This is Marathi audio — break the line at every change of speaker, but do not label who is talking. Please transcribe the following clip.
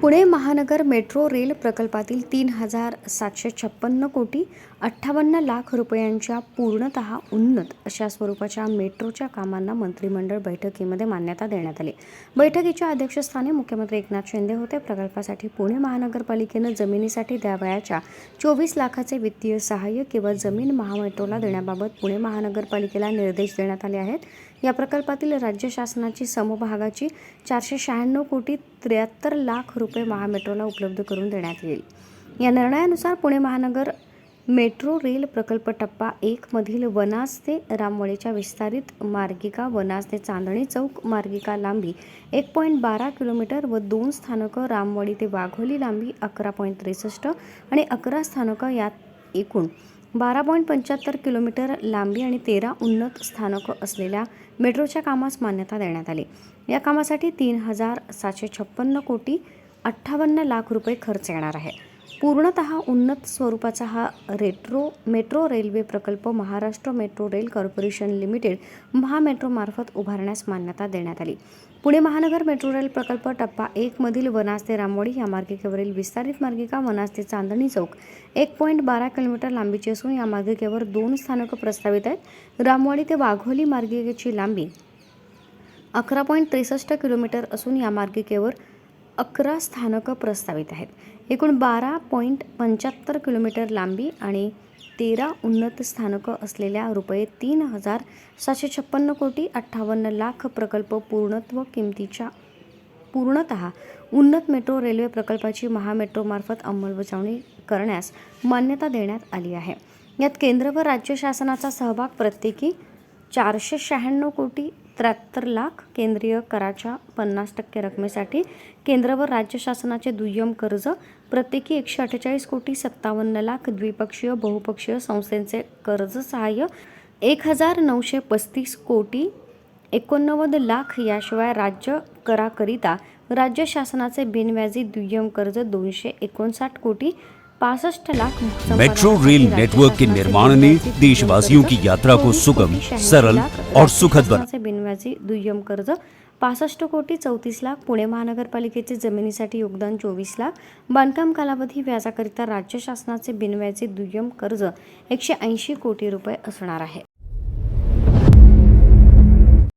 पुणे महानगर मेट्रो रेल प्रकल्पातील तीन हजार सातशे छप्पन्न कोटी अठ्ठावन्न लाख रुपयांच्या पूर्णतः उन्नत अशा स्वरूपाच्या मेट्रोच्या कामांना मंत्रिमंडळ बैठकीमध्ये मान्यता देण्यात आली. बैठकीच्या अध्यक्षस्थानी मुख्यमंत्री एकनाथ शिंदे होते. प्रकल्पासाठी पुणे महानगरपालिकेनं जमिनीसाठी द्यावयाच्या चोवीस लाखाचे वित्तीय सहाय्य किंवा जमीन महामेट्रोला देण्याबाबत पुणे महानगरपालिकेला निर्देश देण्यात आले आहेत. या प्रकल्पातील राज्य शासनाची समभागाची चारशे शहाण्णव कोटी त्र्याहत्तर लाख रुपये महामेट्रोला उपलब्ध करून देण्यात येईल. या निर्णयानुसार पुणे महानगर मेट्रो रेल प्रकल्प टप्पा एकमधील वनास ते रामवळेच्या विस्तारित मार्गिका वनास ते चांदणी चौक मार्गिका लांबी एक पॉईंट बारा किलोमीटर व दोन स्थानकं रामवळी ते वाघोली लांबी अकरा पॉईंट त्रेसष्ट आणि अकरा स्थानकं यात एकूण बारा पॉईंट पंच्याहत्तर किलोमीटर लांबी आणि तेरा उन्नत स्थानकं असलेल्या मेट्रोच्या कामास मान्यता देण्यात आली. या कामासाठी तीन हजार सातशे छप्पन्न कोटी अठ्ठावन्न लाख रुपये खर्च येणार आहे. पूर्णतः उन्नत स्वरूपाचा हा रेट्रो मेट्रो रेल्वे प्रकल्प Maharashtra metro rail corporation limited महामेट्रोमार्फत उभारण्यास मान्यता देण्यात आली. पुणे महानगर मेट्रो रेल प्रकल्प टप्पा एकमधील वनास ते रामवाडी या मार्गिकेवरील विस्तारित मार्गिका वनास ते चांदणी चौक एक पॉईंट बारा किलोमीटर लांबीची असून या मार्गिकेवर दोन स्थानकं प्रस्तावित आहेत. रामवाडी ते वाघोली मार्गिकेची लांबी अकरा पॉईंट त्रेसष्ट किलोमीटर असून या मार्गिकेवर अकरा स्थानकं प्रस्तावित आहेत. एकूण बारा पॉईंट पंच्याहत्तर किलोमीटर लांबी आणि तेरा उन्नत स्थानकं असलेल्या रुपये तीन हजार सातशे छप्पन्न कोटी अठ्ठावन्न लाख प्रकल्प पूर्णत्व किमतीच्या पूर्णत उन्नत मेट्रो रेल्वे प्रकल्पाची महामेट्रोमार्फत अंमलबजावणी करण्यास मान्यता देण्यात आली आहे. यात केंद्र व राज्य शासनाचा सहभाग प्रत्येकी चारशे शहाण्णव कोटी त्र्याहत्तर लाख केंद्रीय कराच्या पन्नास टक्के रकमेसाठी केंद्र व राज्य शासनाचे दुय्यम कर्ज प्रत्येकी एकशे अठ्ठेचाळीस कोटी सत्तावन्न लाख द्विपक्षीय बहुपक्षीय संस्थेचे कर्ज सहाय्य एक हजार नऊशे पस्तीस कोटी एकोणनव्वद लाख याशिवाय राज्य कराकरिता राज्य शासनाचे बिनव्याजी दुय्यम कर्ज दोनशे एकोणसाठ कोटी पासष्ट लाख
मेट्रो रेल नेटवर्क के निर्माण ने देशवासियों की यात्रा को सुगम, सरल और सुखद बना-
बिनव्याजी दुय्यम कर्ज पासष्ट कोटी चौतीस लाख पुणे महानगरपालिकेचे जमिनीसाठी योगदान चोवीस लाख बांधकाम कालावधी व्याजाकरिता राज्य शासनाचे बिनव्याजी दुय्यम कर्ज एकशे ऐंशी कोटी रुपये असणार आहे.